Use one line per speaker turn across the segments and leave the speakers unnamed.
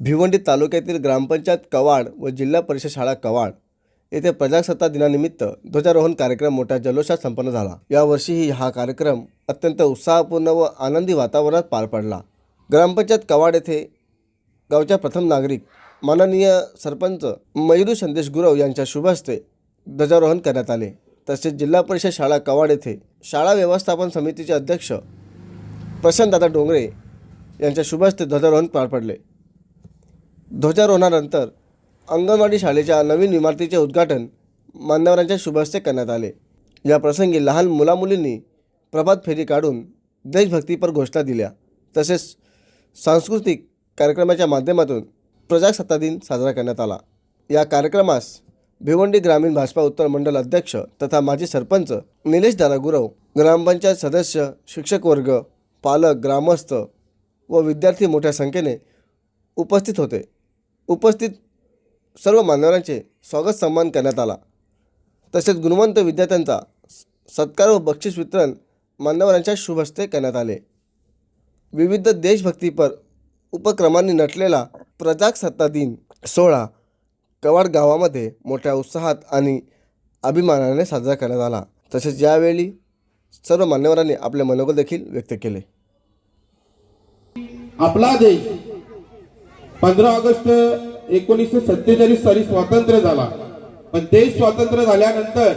भिवंडी तालुक्यातील ग्रामपंचायत कवाड व जिल्हा परिषद शाळा कवाड येथे प्रजासत्ताक दिनानिमित्त ध्वजारोहण कार्यक्रम मोठ्या जल्लोषात संपन्न झाला. यावर्षीही हा कार्यक्रम अत्यंत उत्साहपूर्ण व आनंदी वातावरणात पार पडला. ग्रामपंचायत कवाड येथे गावच्या प्रथम नागरिक माननीय सरपंच मयुरू संदेश गुरव यांच्या शुभ हस्ते ध्वजारोहण करण्यात आले. तसेच जिल्हा परिषद शाळा कवाड येथे शाळा व्यवस्थापन समितीचे अध्यक्ष प्रशांतदादा डोंगरे यांच्या शुभ हस्ते ध्वजारोहण पार पडले. ध्वजारोहणानंतर अंगणवाडी शाळेच्या नवीन इमारतीचे उद्घाटन मान्यवरांच्या शुभहस्ते करण्यात आले. या प्रसंगी लहान मुलामुलींनी प्रभात फेरी काढून देशभक्तीपर घोषणा दिल्या. तसेच सांस्कृतिक कार्यक्रमाच्या माध्यमातून प्रजासत्ता दिन साजरा करण्यात आला. या कार्यक्रमास भिवंडी ग्रामीण भाजपा उत्तर मंडल अध्यक्ष तथा माजी सरपंच निलेश दादागुरव ग्रामपंचायत सदस्य शिक्षक वर्ग पालक ग्रामस्थ व विद्यार्थी मोठ्या संख्येने उपस्थित होते. उपस्थित सर्व मान्यवरांचे स्वागत सन्मान करण्यात आला. तसेच गुणवंत विद्यार्थ्यांचा स- सत्कार व बक्षीस वितरण मान्यवरांच्या शुभस्ते करण्यात आले. विविध देशभक्तीपर उपक्रमांनी नटलेला प्रजासत्ता दिन सोहळा कवाड गावामध्ये मोठ्या उत्साहात आणि अभिमानाने साजरा करण्यात आला. तसेच यावेळी सर्व मान्यवरांनी आपले मनोगत देखील व्यक्त केले.
आपला देश पंधरा ऑगस्ट एकोणीसशे सत्तेचाळीस साली स्वातंत्र्य झाला. पण देश स्वातंत्र्य झाल्यानंतर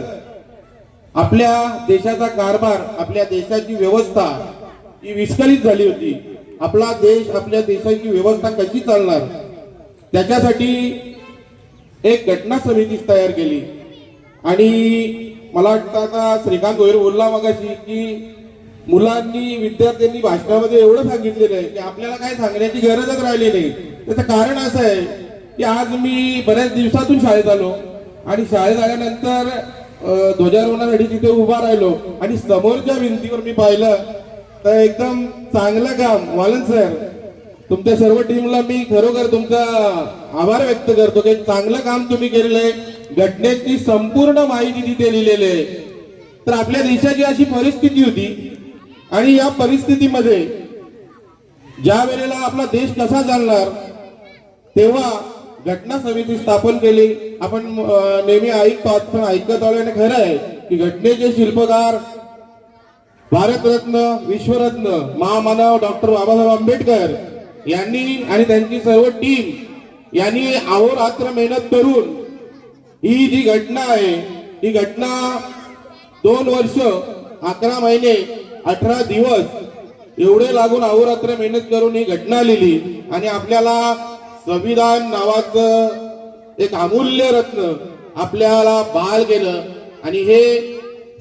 आपल्या देशाचा कारभार आपल्या देशाची व्यवस्था ही विस्कळीत झाली होती. आपला देश आपल्या देशाची व्यवस्था कशी चालणार? त्याच्यासाठी एक घटना समिती तयार केली. आणि मला वाटतं आता श्रीकांत गोयर बोलला मगाशी की मुलांनी विद्यार्थ्यांनी भाषणामध्ये एवढं सांगितलेलं आहे की आपल्याला काय सांगण्याची गरजच राहिली नाही. त्याचं कारण असं आहे की आज मी बऱ्याच दिवसातून शाळेत आलो आणि शाळेत आल्यानंतर ध्वजारोहणासाठी तिथे उभा राहिलो आणि समोरच्या भिंतीवर मी पाहिलं तर एकदम चांगलं काम. वालन सर तुमच्या सर्व टीमला मी खरोखर तुमचा आभार व्यक्त करतो की चांगलं काम तुम्ही केलेलं आहे. घटनेची संपूर्ण माहिती तिथे लिहिलेली आहे. तर आपल्या देशाची अशी परिस्थिती होती आणि या परिस्थितीमध्ये ज्या वेळेला आपला देश कसा चालणार तेव्हा घटना समिती स्थापन केली. आपण नेहमी ऐकतो आज पण ऐकत आल्याने खरं आहे की घटनेचे शिल्पकार भारतरत्न विश्वरत्न महामानव डॉक्टर बाबासाहेब आंबेडकर यांनी आणि त्यांची सर्व टीम यांनी अहोरात्र मेहनत करून ही जी घटना आहे ही घटना दोन वर्ष अकरा महिने अठरा दिवस एवढे लागून अहोरात्र मेहनत करून ही घटना लिहिली आणि आपल्याला संविधान नावाचं एक अमूल्य रत्न आपल्याला बाळ केलं आणि हे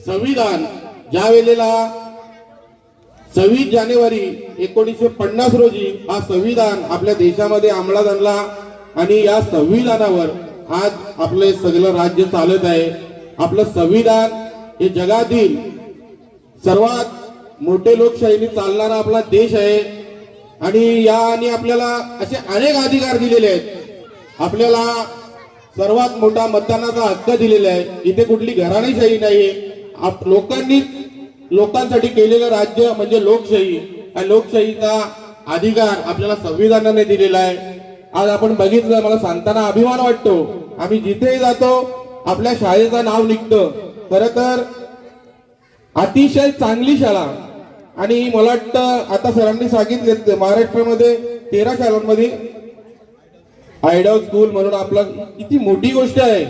संविधान ज्या वेळेला सव्वीस जानेवारी एकोणीसशे पन्नास रोजी हा संविधान आपल्या देशामध्ये अंमलात आणला आणि या संविधानावर आज आपलं सगळं राज्य चालत आहे. आपलं संविधान हे जगातील सर्वात मोठे लोकशाहीने चालणारा आपला देश आहे. आणि याने आपल्याला असे अनेक अधिकार दिलेले आहेत. आपल्याला सर्वात मोठा मतदानाचा हक्क दिलेला आहे. इथे कुठली घराणेशाही नाहीये. आप लोकांनी लोकांसाठी केलेलं राज्य म्हणजे लोकशाही. या लोकशाहीचा अधिकार आपल्याला संविधानाने दिलेला आहे. आज आपण बघितलं मला सांगताना अभिमान वाटतो. आम्ही जिथेही जातो आपल्या शाळेचं नाव निघतं. खर तर अतिशय चांगली शाळा. आणि मला वाटतं आता सरांनी सांगितले महाराष्ट्रामध्ये तेरा शाळांमध्ये आयडॉल स्कूल म्हणून आपलं किती मोठी गोष्ट आहे.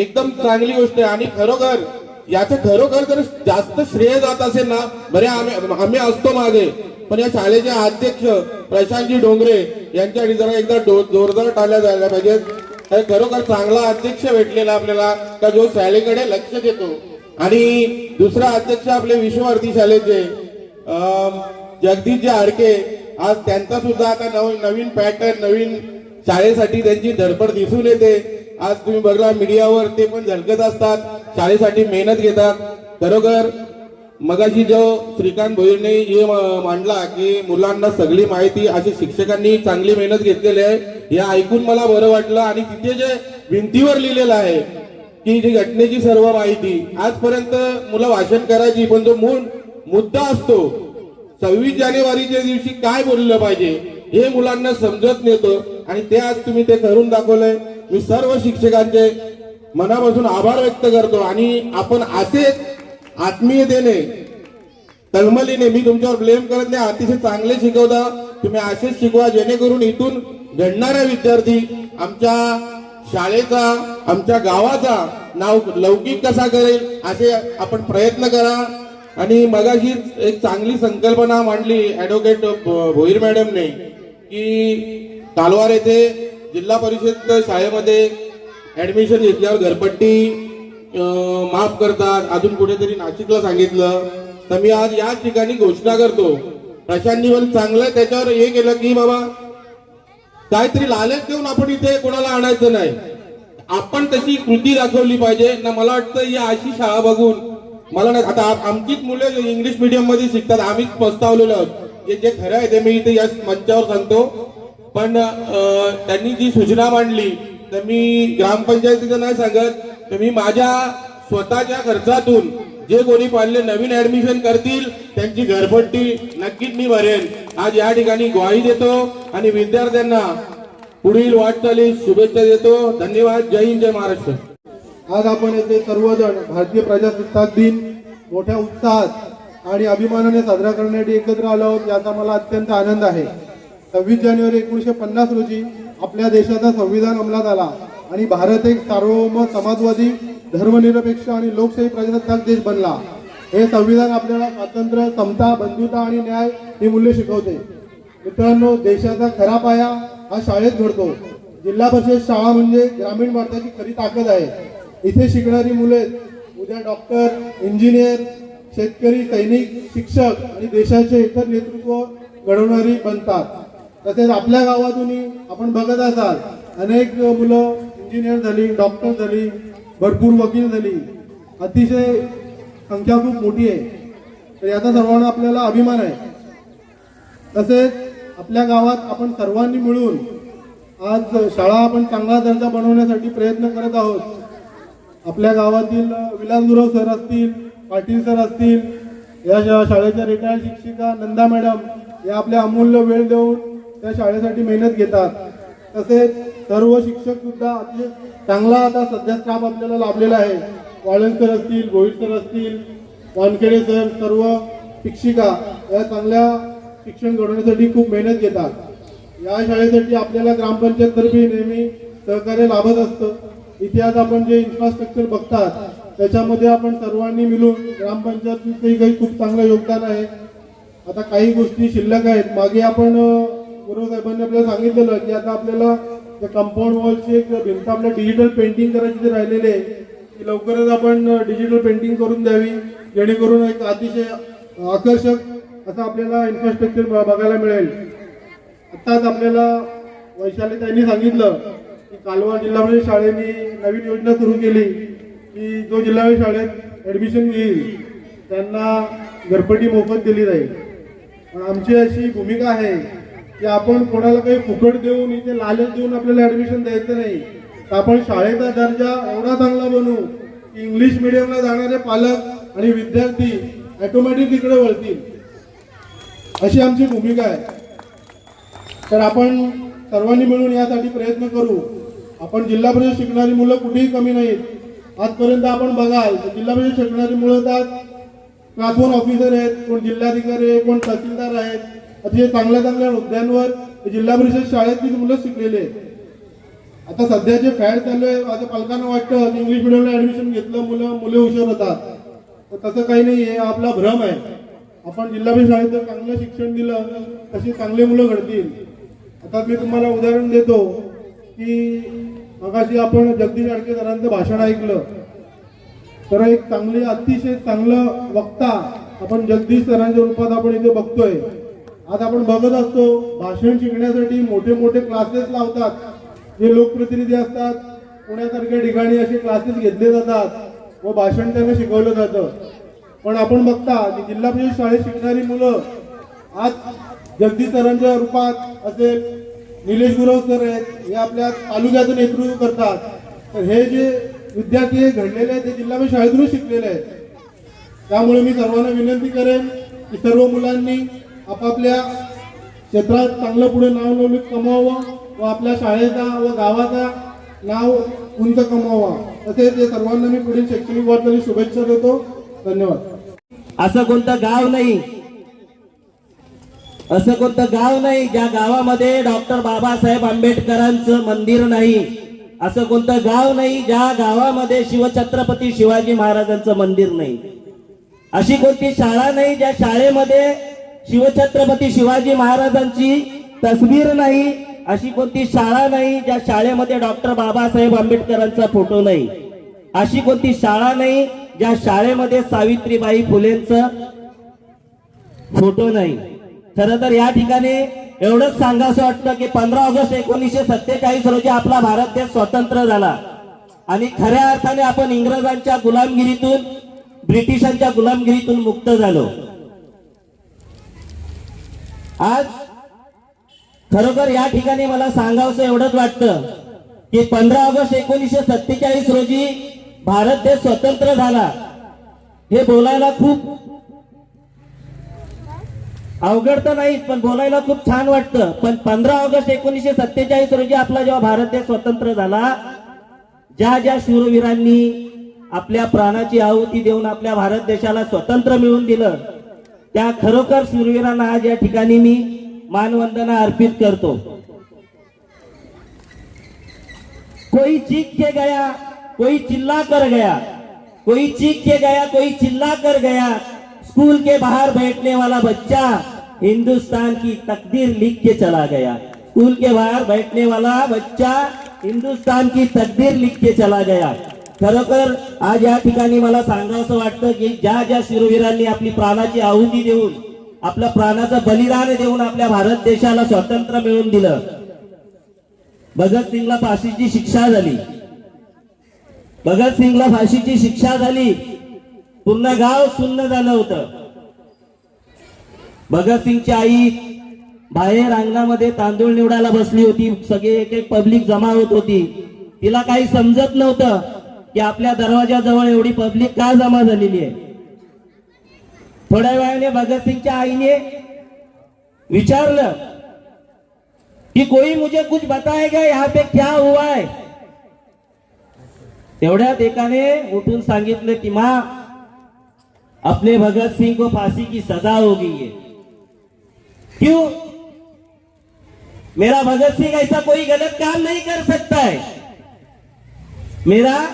एकदम चांगली गोष्ट आहे. आणि खरोखर याचं खरोखर जर जास्त श्रेय जात असेल ना बरे आम्ही आम्ही असतो मागे. पण या शाळेचे अध्यक्ष प्रशांतजी डोंगरे यांच्यासाठी जरा एकदा जोरदार टाळल्या जायला पाहिजेत. खरोखर चांगला अध्यक्ष भेटलेला आपल्याला का जो शाळेकडे लक्ष देतो. आणि दुसरा अध्यक्ष आपले विश्ववर्ती शाळेचे जगदीशजी आडके आज त्यांचा सुद्धा आता नवीन नवीन पॅटर्न नवीन शाळेसाठी त्यांची धडपड दिसून येते. आज तुम्ही बघला मीडियावर ते पण झलकत असतात. शाळेसाठी मेहनत घेतात. खरोखर मगाशी जो श्रीकांत भोईरने हे मांडला की मुलांना सगळी माहिती अशी शिक्षकांनी चांगली मेहनत घेतलेली आहे हे ऐकून मला बरं वाटलं. आणि तिथे जे भिंतीवर लिहिलेलं आहे की जी घटनेची सर्व माहिती आजपर्यंत मुलं भाषण करायची पण जो मूळ मुद्दा असतो सव्वीस जानेवारीच्या दिवशी काय बोललं पाहिजे हे मुलांना समजत नव्हतं आणि ते आज तुम्ही ते करून दाखवलंय. मी सर्व शिक्षकांचे मनापासून आभार व्यक्त करतो आणि आपण असेच आत्मीयतेने तलमलीने मी तुमच्यावर ब्लेम करत नाही अतिशय चांगले शिकवता तुम्ही असेच शिकवा जेणेकरून इथून घडणारा विद्यार्थी आमच्या शाळेचा आमच्या गावाचा नाव लौकिक कसा करेल असे आपण प्रयत्न करा. आणि मगाशीच एक चांगली संकल्पना मांडली ऍडव्होकेट भोईर मॅडमने की कालवार येथे जिल्हा परिषद शाळेमध्ये ऍडमिशन घेतल्यावर घरपट्टी माफ करतात. अजून कुठेतरी नाशिकला सांगितलं. तर मी आज याच ठिकाणी घोषणा करतो. प्रशांत पण चांगलं त्याच्यावर हे केलं की बाबा काहीतरी लालच देऊन आपण इथे कोणाला आणायचं नाही. आपण तशी कृती दाखवली पाहिजे. ना मला वाटतं या अशी शाळा बघून मला नाही आता आमचीच मुलं इंग्लिश मिडियममध्ये शिकतात आम्हीच पस्तावलेलो आहोत. जे जे खरं आहे ते मी इथे या मंचावर सांगतो. पण त्यांनी जी सूचना मांडली तर मी ग्रामपंचायतीचं नाही सांगत तर मी माझ्या स्वतःच्या खर्चातून जे कोणी पाहिले नवीन ऍडमिशन करतील त्यांची घरपट्टी नक्कीच मी भरेन. आज या ठिकाणी ग्वाही देतो आणि विद्यार्थ्यांना पुढील वाटचालीस शुभेच्छा देतो. धन्यवाद. जय हिंद जय महाराष्ट्र.
आज आपण येथे सर्वजण भारतीय प्रजासत्ताक दिन मोठ्या उत्साहात आणि अभिमानाने साजरा करण्यासाठी एकत्र आलो आहोत याचा मला अत्यंत आनंद आहे. सव्वीस जानेवारी एकोणीसशे पन्नास रोजी आपल्या देशाचा संविधान अंमलात आला आणि भारत एक सार्वभौम समाजवादी धर्मनिरपेक्ष आणि लोकशाही प्रजासत्ताक देश बनला. हे संविधान आपल्याला स्वातंत्र्य समता बंधुता आणि न्याय ही मूल्य शिकवते. मित्रांनो देशाचा खरा पाया हा शाळेत घडतो. जिल्हा परिषद शाळा म्हणजे ग्रामीण भारताची खरी ताकद आहे. इथे शिकणारी मुले उद्या डॉक्टर इंजिनियर शेतकरी सैनिक शिक्षक आणि देशाचे इतर नेतृत्व घडवणारी बनतात. तसेच आपल्या गावातूनही आपण बघत असाल अनेक मुलं इंजिनियर झाली डॉक्टर झाली भरपूर वकील झाली. अतिशय संख्या खूप मोठी आहे. तर याचा सर्वांना आपल्याला अभिमान आहे. तसेच आपल्या गावात आपण सर्वांनी मिळून आज शाळा आपण चांगला दर्जा बनवण्यासाठी प्रयत्न करत आहोत. आपल्या गावातील अ, सर असतील पाटील सर असतील या शाळेच्या रिटायर्ड शिक्षिका नंदा मॅडम या आपल्या अमूल्य वेळ देऊन त्या शाळेसाठी मेहनत घेतात. तसेच सर्व शिक्षक सुद्धा अतिशय चांगला आता सध्या स्टाफ आपल्याला लाभलेला आहे. वाळन सर असतील गोहित सर असतील वानखेडे सर सर्व शिक्षिका या चांगल्या शिक्षण घडवण्यासाठी खूप मेहनत घेतात. या शाळेसाठी आपल्याला ग्रामपंचायत तर्फे नेहमी सहकार्य लाभत असतं. इथे आज आपण जे इन्फ्रास्ट्रक्चर बघतात त्याच्यामध्ये आपण सर्वांनी मिळून ग्रामपंचायतीचंही काही खूप चांगलं योगदान आहे. आता काही गोष्टी शिल्लक आहेत. मागे आपण गुरु साहेबांनी आपल्याला सांगितलेलं की आता आपल्याला त्या कंपाऊंड वॉलची एक भिंत आपल्या डिजिटल पेंटिंग करायची जे राहिलेले आहे ती लवकरच आपण डिजिटल पेंटिंग करून द्यावी. जेणेकरून एक अतिशय आकर्षक असं आपल्याला इन्फ्रास्ट्रक्चर बघायला मिळेल. आत्ताच आपल्याला वैशाली त्यांनी सांगितलं कालवा जिल्हा परिषद शाळेने नवीन योजना सुरू केली. की जो जिल्हा शाळेत ऍडमिशन घेईल त्यांना घरपट्टी मोफत दिली जाईल. पण आमची अशी भूमिका आहे की आपण कोणाला काही फुकट देऊन इथे लालच देऊन आपल्याला ऍडमिशन द्यायचं नाही. तर आपण शाळेचा दर्जा एवढा चांगला बनवू की इंग्लिश मिडियमला जाणारे पालक आणि विद्यार्थी ॲटोमॅटिक तिकडे वळतील. अशी आमची भूमिका आहे. तर आपण सर्वांनी मिळून यासाठी प्रयत्न करू. आपण जिल्हा परिषद शिकणारी मुलं कुठेही कमी नाहीत. आजपर्यंत आपण बघाल तर जिल्हा परिषद शिकणारी मुलं तर क्लास वन ऑफिसर आहेत कोण जिल्हाधिकारी आहे कोण तहसीलदार आहेत. अतिशय चांगल्या चांगल्या मुद्द्यांवर जिल्हा परिषद शाळेतली मुलं शिकलेले आहेत. आता सध्या जे फॅड चालू आहे माझ्या पालकांना वाटतं इंग्लिश मिडियमला ऍडमिशन घेतलं मुलं मुले हुशार होतात. तर तसं काही नाही आहे आपला भ्रम आहे. आपण जिल्हा परिषद शाळेत जर चांगलं शिक्षण दिलं तशी चांगले मुलं घडतील. आता मी तुम्हाला उदाहरण देतो. की मगाशी आपण जगदीश आडके सरांचं भाषण ऐकलं. तर एक चांगली अतिशय चांगलं वक्ता आपण जगदीश सरांच्या रूपात आपण इथे बघतोय. आज आपण बघत असतो भाषण शिकण्यासाठी मोठे मोठे क्लासेस लावतात. जे लोकप्रतिनिधी असतात पुण्यासारख्या ठिकाणी असे क्लासेस घेतले जातात व भाषण त्यांना शिकवलं जातं. पण आपण बघता की जिल्हा परिषद शाळेत शिकणारी मुलं आज जगदीश सरांच्या रूपात असे निलेश गुरवकर आहेत हे आपल्या तालुक्यातून नेतृत्व करतात. तर हे जे विद्यार्थी हे घडलेले आहेत ते जिल्हा शाळेतूनच शिकलेले आहेत. त्यामुळे मी सर्वांना विनंती करेन की सर्व मुलांनी आपापल्या क्षेत्रात चांगलं पुढे नाव नवनीत कमवावं व आपल्या शाळेचा व गावाचा नाव उंच कमवावा तसेच या सर्वांना मी पुढील शैक्षणिक वाटचाली शुभेच्छा देतो. धन्यवाद.
असं कोणतं गाव नाही. असं कोणतं गाव नाही ज्या गावामध्ये डॉक्टर बाबासाहेब आंबेडकरांचं मंदिर नाही. असं कोणतं गाव नाही ज्या गावामध्ये शिवछत्रपती शिवाजी महाराजांचं मंदिर नाही. अशी कोणती शाळा नाही ज्या शाळेमध्ये शिवछत्रपती शिवाजी महाराजांची तस्वीर नाही. अशी कोणती शाळा नाही ज्या शाळेमध्ये डॉक्टर बाबासाहेब आंबेडकरांचा फोटो नाही. अशी कोणती शाळा नाही ज्या शाळेमध्ये सावित्रीबाई फुलेंचं फोटो नाही. खर तर या ठिकाणी एवढंच सांगावं वाटतं की पंधरा ऑगस्ट एकोणीसशे सत्तेचाळीस रोजी आपला भारत देश स्वतंत्र झाला. आणि खऱ्या अर्थाने आपण इंग्रजांच्या गुलामगिरीतून ब्रिटिशांच्या गुलामगिरीतून मुक्त झालो. आज खरोखर या ठिकाणी मला सांगावंसं एवढंच वाटतं की पंधरा ऑगस्ट एकोणीसशे सत्तेचाळीस रोजी भारत देश स्वतंत्र झाला. हे बोलायला खूप अवघड तर नाही पण बोलायला खूप छान वाटतं. पण पंधरा ऑगस्ट एकोणीसशे सत्तेचाळीस रोजी आपला जेव्हा भारत देश स्वतंत्र झाला ज्या ज्या शूरवीरांनी आपल्या प्राणाची आहुती देऊन आपल्या भारत देशाला स्वतंत्र मिळवून दिलं त्या खरोखर शूरवीरांना आज या ठिकाणी मी मानवंदना अर्पित करतो. कोई चीख के गया कोई चिल्ला कर गया कोई चीख के गया कोई चिल्ला कर गया स्कूल के बाहर बैठने वाला बच्चा हिंदुस्तान की तकदीर लिख के चला गया। स्कूल के बाहर बैठने वाला बच्चा हिंदुस्तान की तकदीर लिख के चला गया। खरोखर आज या ठिकाणी मला सांगावं वाटतं की ज्या ज्या शिरोवीरांनी आपली प्राणाची आहुती देऊन आपल्या प्राणाचं बलिदान देऊन आपल्या भारत देशाला स्वातंत्र्य मिळवून दिलं. भगतसिंगला फाशीची शिक्षा झाली. भगतसिंगला फाशीची शिक्षा झाली. पूर्ण गाव सुन्न झालं होतं. भगतसिंगची आई बाहेर अंगणामध्ये तांदूळ निवडायला बसली होती. सगळे एक एक पब्लिक जमा होत होती. तिला काही समजत नव्हतं की आपल्या दरवाजाजवळ एवढी पब्लिक का जमा झालेली आहे. थोड्या वेळाने भगतसिंगच्या आईने विचारलं कि कोई मुझे कुछ बताएगा यहाँ पे क्या हुआ है? तेवढ्यात एकाने उठून सांगितलं की मा अपने भगत सिंह को फांसी की सजा हो गई है। क्यों? मेरा भगत सिंह ऐसा कोई गलत काम नहीं कर सकता है। मेरा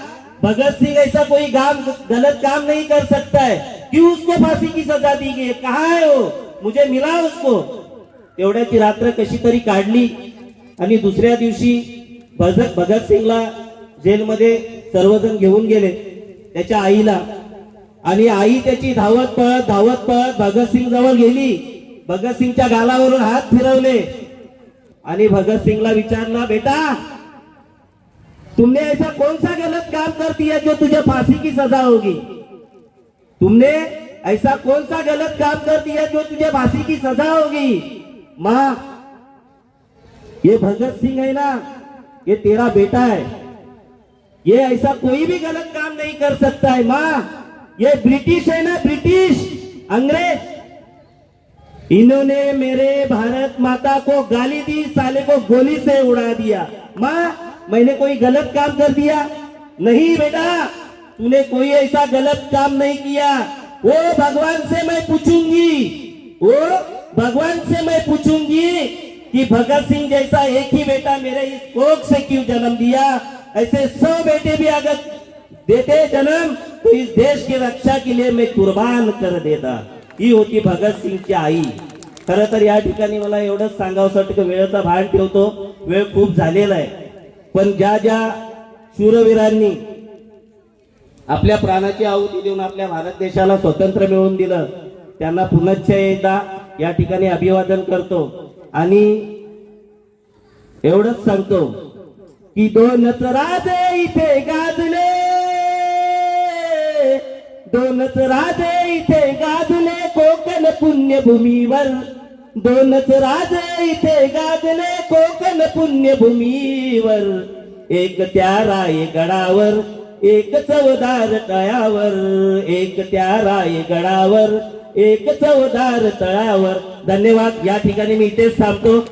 भगत सिंह ऐसा कोई काम गलत काम नहीं कर सकता है। क्यों उसको फांसी की सजा दी गई कहा कहाँ है वो? मुझे मिला उसको। तेवढ्या ती रात्र कशी तरी काढली आणि दुसऱ्या दिवशी भगत भगतसिंगला जेलमध्ये सर्वजण घेऊन गेले. त्याच्या आईला आणि आई त्याची धावत पळत धावत पळत भगतसिंग जवळ गेली. भगतसिंगच्या गालावरून हात फिरवले. आणि भगतसिंगला विचारला बेटा तुमने ऐसा कौन सा गलत काम कर दिया जो तुझे फांसी की सजा होगी? तुमने ऐसा कौन सा गलत काम कर दिया जो तुझे फांसी की सजा होगी? माँ ये भगत सिंह है ना ये तेरा बेटा है। ये ऐसा कोई भी गलत काम नहीं कर सकता है माँ। ये ब्रिटिश है ना, ब्रिटिश। अंग्रेज़। इन्होंने मेरे भारत माता को गाली दी, साले को गोली से उड़ा दिया। माँ, मैंने कोई गलत काम कर दिया? नहीं बेटा, तूने कोई ऐसा गलत काम नहीं किया। वो भगवान से मैं पूछूँगी वो भगवान से मैं पूछूँगी कि भगत सिंह जैसा एक ही बेटा मेरे इस कोख से क्यों जन्म दिया? ऐसे सौ बेटे भी अगर देते जन्म तो इस देश की रक्षा के लिए मैं कुर्बान कर देता। ही होती भगत सिंगची आई। खर तर या ठिकाणी मला एवढंच सांगावं वाटतं की वेळेचा भान ठेवतो. वेळ खूप झालेला आहे. पण ज्या ज्या शूरवीरांनी आपल्या प्राणाची आहुती देऊन आपल्या भारत देशाला स्वतंत्र मिळवून दिलं त्यांना पुनश्च एकदा या ठिकाणी अभिवादन करतो. आणि एवढंच सांगतो की दोन राजे इथे गाज दोनच राजे इथे गाजले कोकण पुण्यभूमीवर. दोनच राजे इथे गाजले कोकण पुण्यभूमीवर. एक त्या रायगडावर एक चवदार तळावर एक त्या रायगडावर एक चवदार तळावर धन्यवाद. या ठिकाणी मी इथेच थांबतो.